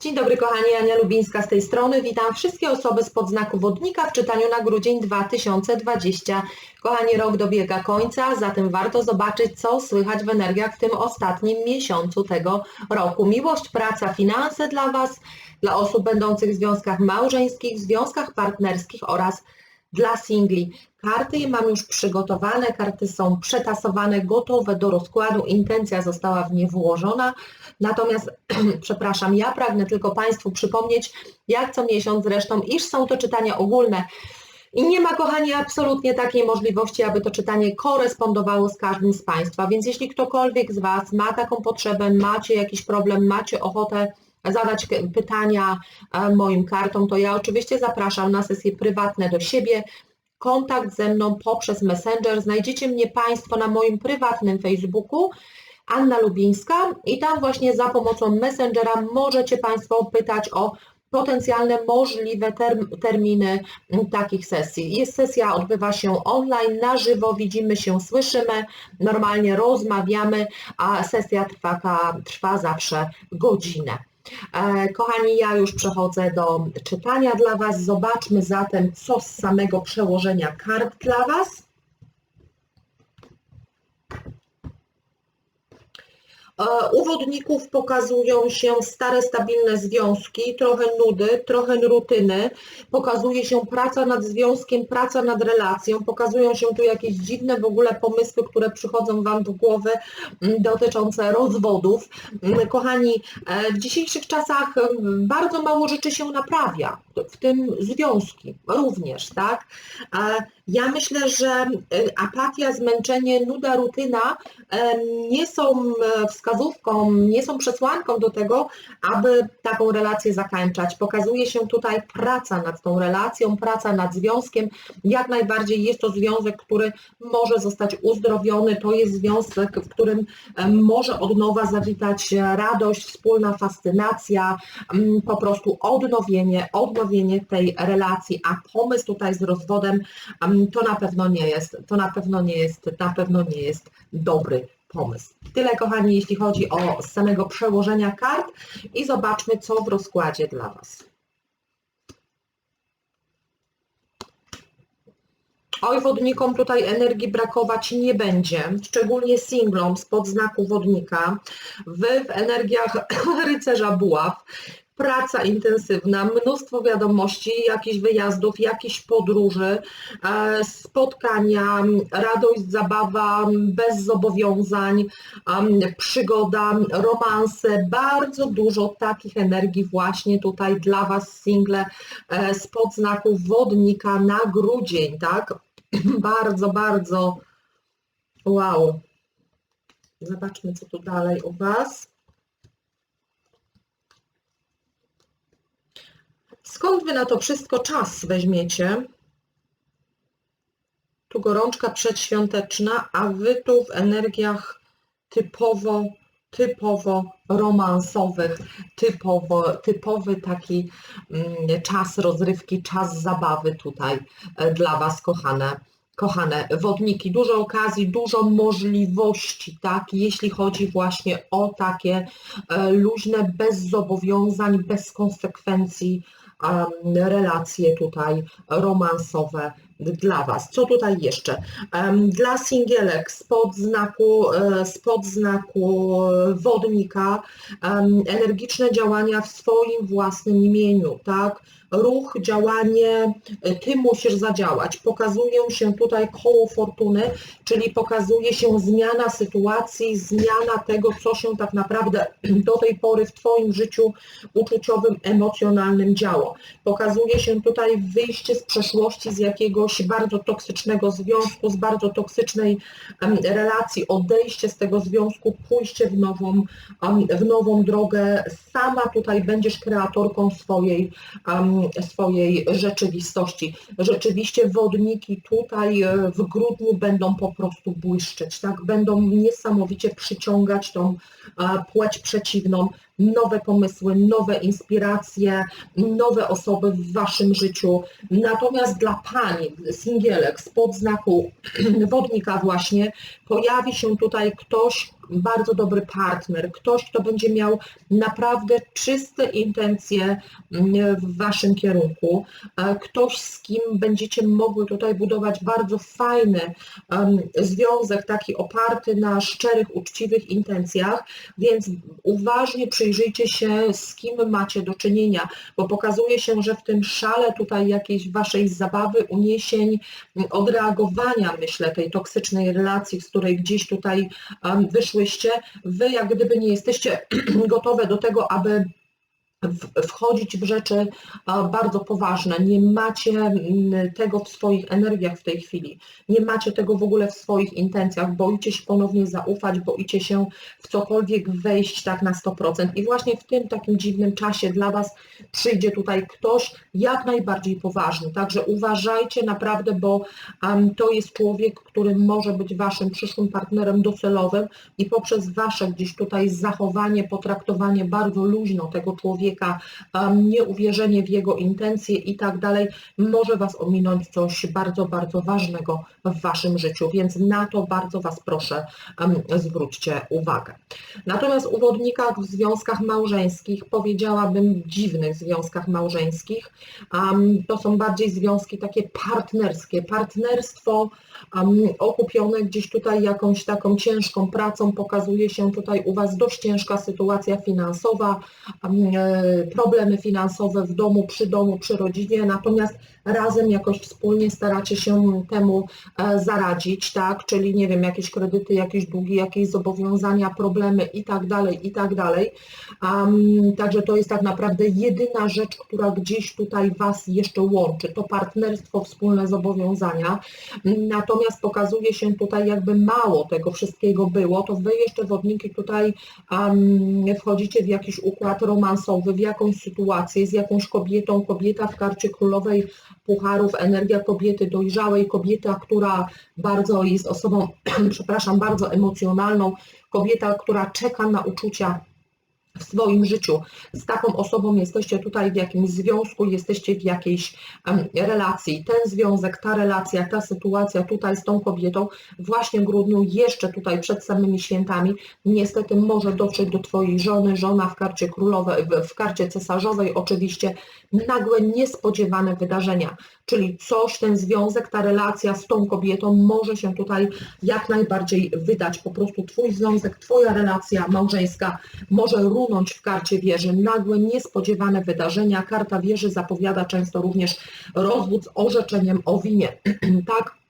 Dzień dobry kochani, Ania Lubińska z tej strony. Witam wszystkie osoby z podznaku wodnika w czytaniu na grudzień 2020. Kochani, rok dobiega końca, zatem warto zobaczyć, co słychać w energiach w tym ostatnim miesiącu tego roku. Miłość, praca, finanse dla Was, dla osób będących w związkach małżeńskich, w związkach partnerskich oraz dla singli. Karty mam już przygotowane, karty są przetasowane, gotowe do rozkładu, intencja została w nie włożona. Natomiast, przepraszam, ja pragnę tylko Państwu przypomnieć, jak co miesiąc zresztą, iż są to czytania ogólne. I nie ma, kochani, absolutnie takiej możliwości, aby to czytanie korespondowało z każdym z Państwa. Więc jeśli ktokolwiek z Was ma taką potrzebę, macie jakiś problem, macie ochotę zadać pytania e, moim kartom, to ja oczywiście zapraszam na sesje prywatne do siebie kontakt ze mną poprzez Messenger. Znajdziecie mnie Państwo na moim prywatnym Facebooku, Anna Lubińska i tam właśnie za pomocą Messengera możecie Państwo pytać o potencjalne możliwe terminy takich sesji. Jest sesja, odbywa się online, na żywo, widzimy się, słyszymy, normalnie rozmawiamy, a sesja trwa, trwa zawsze godzinę. E, kochani, ja już przechodzę do czytania dla Was. Zobaczmy zatem, co z samego przełożenia kart dla Was. E, u wodników pokazują się stare, stabilne związki, trochę nudy, trochę rutyny, pokazuje się praca nad związkiem, praca nad relacją, pokazują się tu jakieś dziwne w ogóle pomysły, które przychodzą Wam do głowy mm, dotyczące rozwodów. Mm, kochani, e, w dzisiejszych czasach mm, bardzo mało rzeczy się naprawia, w tym związki również, tak? Ja myślę, że apatia, zmęczenie, nuda, rutyna nie są wskazane wskazówką, nie są przesłanką do tego, aby taką relację zakończać. Pokazuje się tutaj praca nad tą relacją, praca nad związkiem. Jak najbardziej jest to związek, który może zostać uzdrowiony. To jest związek, w którym może od nowa zawitać radość, wspólna fascynacja, po prostu odnowienie, odnowienie tej relacji, a pomysł tutaj z rozwodem to na pewno nie jest, to na pewno nie jest, na pewno nie jest dobry pomysł. Tyle kochani, jeśli chodzi o samego przełożenia kart i zobaczmy, co w rozkładzie dla Was. Oj, wodnikom tutaj energii brakować nie będzie, szczególnie singlom spod znaku wodnika. Wy w energiach rycerza buław praca intensywna, mnóstwo wiadomości, jakichś wyjazdów, jakichś podróży, e, spotkania, radość, zabawa, bez zobowiązań, przygoda, romanse, bardzo dużo takich energii właśnie tutaj dla Was single e, spod znaku wodnika na grudzień, tak? bardzo, bardzo wow. Zobaczmy, co tu dalej u Was. Skąd Wy na to wszystko czas weźmiecie? Tu gorączka przedświąteczna, a Wy tu w energiach typowo, typowo romansowych, typowo, typowy taki mm, czas rozrywki, czas zabawy tutaj e, dla Was, kochane kochane wodniki, dużo okazji, dużo możliwości, tak, jeśli chodzi właśnie o takie e, luźne, bez zobowiązań, bez konsekwencji relacje tutaj romansowe dla Was. Co tutaj jeszcze? Dla singielek spod znaku, e, spod znaku wodnika energiczne działania w swoim własnym imieniu, tak? Ruch, działanie, e, ty musisz zadziałać. Pokazują się tutaj koło fortuny, czyli pokazuje się zmiana sytuacji, zmiana tego, co się tak naprawdę do tej pory w Twoim życiu uczuciowym, emocjonalnym działo. Pokazuje się tutaj wyjście z przeszłości, z jakiegoś bardzo toksycznego związku, z bardzo toksycznej relacji, odejście z tego związku, pójście w nową, w nową drogę. Sama tutaj będziesz kreatorką swojej swojej rzeczywistości. Rzeczywiście wodniki tutaj e, w grudniu będą po prostu błyszczeć, tak? Będą niesamowicie przyciągać tą płeć przeciwną, nowe pomysły, nowe inspiracje, nowe osoby w Waszym życiu. Natomiast dla Pani, singielek, spod znaku wodnika właśnie, pojawi się tutaj ktoś, bardzo dobry partner, ktoś, kto będzie miał naprawdę czyste intencje mm, w Waszym kierunku, e, ktoś, z kim będziecie mogły tutaj budować bardzo fajny związek, taki oparty na szczerych, uczciwych intencjach, więc uważnie przyjrzyjcie się, z kim macie do czynienia, bo pokazuje się, że w tym szale tutaj jakiejś Waszej zabawy, uniesień, odreagowania, myślę, tej toksycznej relacji, z której gdzieś tutaj wyszłyście, Wy jak gdyby nie jesteście gotowe do tego, aby wchodzić w rzeczy bardzo poważne. Nie macie mm, tego w swoich energiach w tej chwili. Nie macie tego w ogóle w swoich intencjach. Boicie się ponownie zaufać, boicie się w cokolwiek wejść tak na 100%. I właśnie w tym takim dziwnym czasie dla Was przyjdzie tutaj ktoś jak najbardziej poważny. Także uważajcie naprawdę, bo to jest człowiek, który może być Waszym przyszłym partnerem docelowym i poprzez Wasze gdzieś tutaj zachowanie, potraktowanie bardzo luźno tego człowieka, um, nieuwierzenie w jego intencje i tak dalej, może Was ominąć coś bardzo, bardzo ważnego w Waszym życiu, więc na to bardzo Was proszę zwróćcie uwagę. Natomiast u wodnikach w związkach małżeńskich, powiedziałabym dziwnych związkach małżeńskich, to są bardziej związki takie partnerskie, partnerstwo okupione gdzieś tutaj jakąś taką ciężką pracą, pokazuje się tutaj u Was dość ciężka sytuacja finansowa, e, problemy finansowe w domu, przy domu, przy rodzinie, natomiast razem jakoś wspólnie staracie się temu e, zaradzić, tak, czyli nie wiem, jakieś kredyty, jakieś długi, jakieś zobowiązania, problemy i tak dalej, i tak dalej. Także to jest tak naprawdę jedyna rzecz, która gdzieś tutaj Was jeszcze łączy, to partnerstwo, wspólne zobowiązania. Natomiast pokazuje się tutaj jakby mało tego wszystkiego było, to Wy jeszcze wodniki tutaj wchodzicie w jakiś układ romansowy, w jakąś sytuację z jakąś kobietą, kobieta w karcie królowej pucharów, energia kobiety dojrzałej, kobieta, która bardzo jest osobą, przepraszam, bardzo emocjonalną, kobieta, która czeka na uczucia w swoim życiu. Z taką osobą jesteście tutaj w jakimś związku, jesteście w jakiejś relacji. Ten związek, ta relacja, ta sytuacja tutaj z tą kobietą właśnie w grudniu, jeszcze tutaj przed samymi świętami, niestety może dotrzeć do Twojej żony, żona w karcie królowej, w- karcie cesarzowej oczywiście, nagłe, niespodziewane wydarzenia. Czyli coś, ten związek, ta relacja z tą kobietą może się tutaj jak najbardziej wydać. Po prostu Twój związek, Twoja relacja małżeńska może runąć w karcie wieży. Nagłe, niespodziewane wydarzenia. Karta wieży zapowiada często również rozwód z orzeczeniem o winie. tak?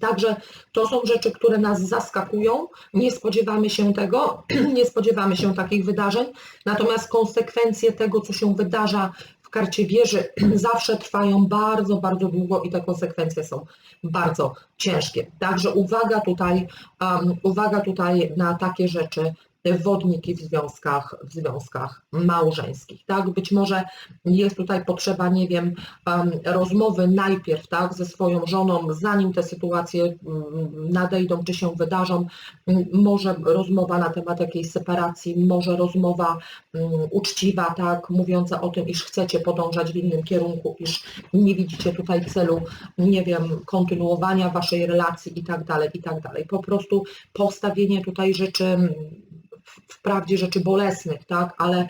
Także to są rzeczy, które nas zaskakują, nie spodziewamy się tego, nie spodziewamy się takich wydarzeń, natomiast konsekwencje tego, co się wydarza w karcie wieży, zawsze trwają bardzo, bardzo długo i te konsekwencje są bardzo ciężkie. Także uwaga tutaj, um, uwaga tutaj na takie rzeczy, wodniki w związkach, w związkach małżeńskich, tak? Być może jest tutaj potrzeba, nie wiem, em, rozmowy najpierw, tak, ze swoją żoną, zanim te sytuacje mm, nadejdą, czy się wydarzą, m, może rozmowa na temat jakiejś separacji, może rozmowa mm, uczciwa, tak, mówiąca o tym, iż chcecie podążać w innym kierunku, iż nie widzicie tutaj celu, nie wiem, kontynuowania waszej relacji i tak dalej, i tak dalej. Po prostu postawienie tutaj rzeczy mm, wprawdzie rzeczy bolesnych, tak, ale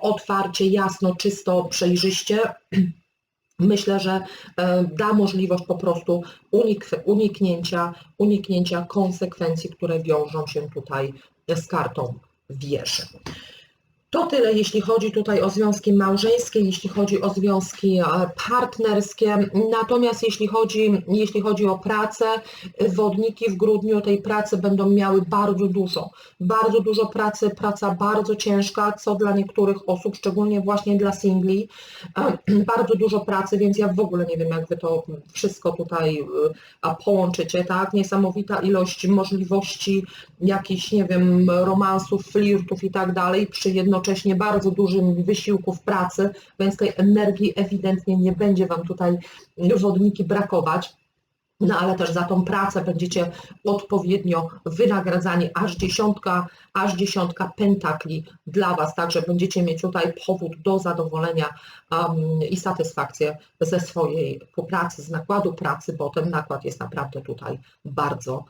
otwarcie, jasno, czysto, przejrzyście, myślę, że e, da możliwość po prostu unik, uniknięcia, uniknięcia konsekwencji, które wiążą się tutaj z kartą wieży. To tyle, jeśli chodzi tutaj o związki małżeńskie, jeśli chodzi o związki e, partnerskie. Natomiast jeśli chodzi, jeśli chodzi o pracę, wodniki w grudniu tej pracy będą miały bardzo dużo. Bardzo dużo pracy, praca bardzo ciężka, co dla niektórych osób, szczególnie właśnie dla singli, e, bardzo dużo pracy, więc ja w ogóle nie wiem, jak Wy to wszystko tutaj e, połączycie, tak? Niesamowita ilość możliwości jakichś, nie wiem, romansów, flirtów i tak dalej, przy jednocześnie bardzo dużym wysiłku w pracy, więc tej energii ewidentnie nie będzie Wam tutaj wodniki brakować. No ale też za tą pracę będziecie odpowiednio wynagradzani, aż dziesiątka, aż dziesiątka pentakli dla Was, także będziecie mieć tutaj powód do zadowolenia um, i satysfakcję ze swojej pracy, z nakładu pracy, bo ten nakład jest naprawdę tutaj bardzo,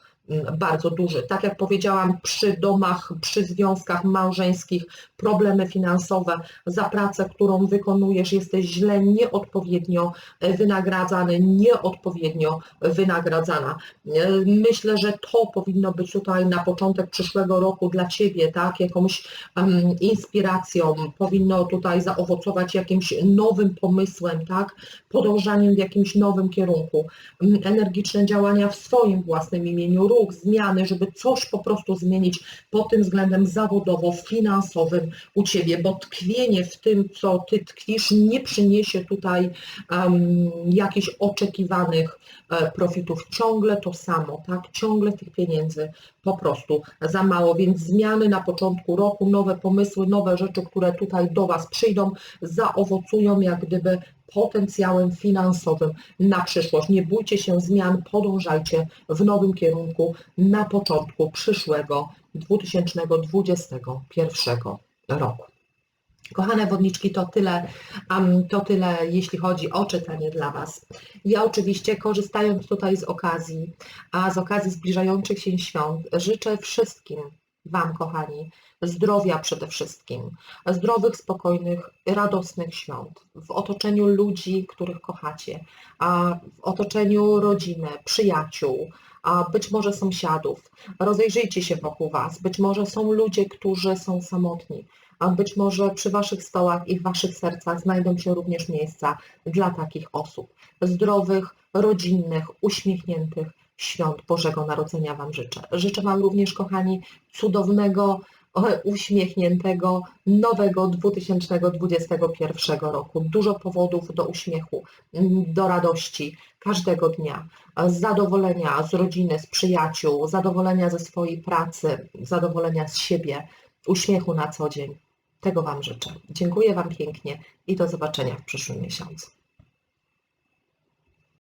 bardzo duży. Tak jak powiedziałam, przy domach, przy związkach małżeńskich, problemy finansowe, za pracę, którą wykonujesz, jesteś źle, nieodpowiednio e, wynagradzany, nieodpowiednio wynagradzana. E, Myślę, że to powinno być tutaj na początek przyszłego roku dla Ciebie, tak, jakąś em, inspiracją, powinno tutaj zaowocować jakimś nowym pomysłem, tak, podążaniem w jakimś nowym kierunku, Mm, energiczne działania w swoim własnym imieniu, ruch, zmiany, żeby coś po prostu zmienić pod tym względem zawodowo-finansowym u Ciebie, bo tkwienie w tym, co Ty tkwisz, nie przyniesie tutaj um, jakichś oczekiwanych e, profitów. Ciągle to samo, tak? Ciągle tych pieniędzy po prostu za mało, więc zmiany na początku roku, nowe pomysły, nowe rzeczy, które tutaj do Was przyjdą, zaowocują jak gdyby potencjałem finansowym na przyszłość. Nie bójcie się zmian, podążajcie w nowym kierunku na początku przyszłego 2021 roku. Kochane wodniczki, to tyle, um, to tyle, jeśli chodzi o czytanie dla Was. Ja oczywiście, korzystając tutaj z okazji, a z okazji zbliżających się świąt, życzę wszystkim Wam, kochani, zdrowia przede wszystkim, zdrowych, spokojnych, radosnych świąt, w otoczeniu ludzi, których kochacie, a w otoczeniu rodziny, przyjaciół, a być może sąsiadów. Rozejrzyjcie się wokół Was. Być może są ludzie, którzy są samotni, a być może przy Waszych stołach i w Waszych sercach znajdą się również miejsca dla takich osób. Zdrowych, rodzinnych, uśmiechniętych świąt Bożego Narodzenia Wam życzę. Życzę Wam również, kochani, cudownego, e, uśmiechniętego, nowego 2021 roku. Dużo powodów do uśmiechu, do radości każdego dnia, zadowolenia z rodziny, z przyjaciół, zadowolenia ze swojej pracy, zadowolenia z siebie, uśmiechu na co dzień. Tego Wam życzę. Dziękuję Wam pięknie i do zobaczenia w przyszłym miesiącu.